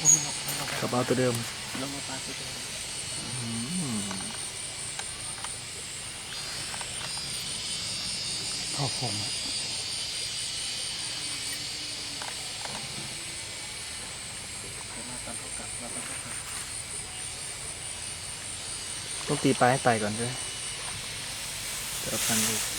กันออระเป๋าตัวเดิมลงมาปลาตัวเดิมพอผมต้องตีปลาให้ตายก่อนด้วยเดี๋ยวพันดู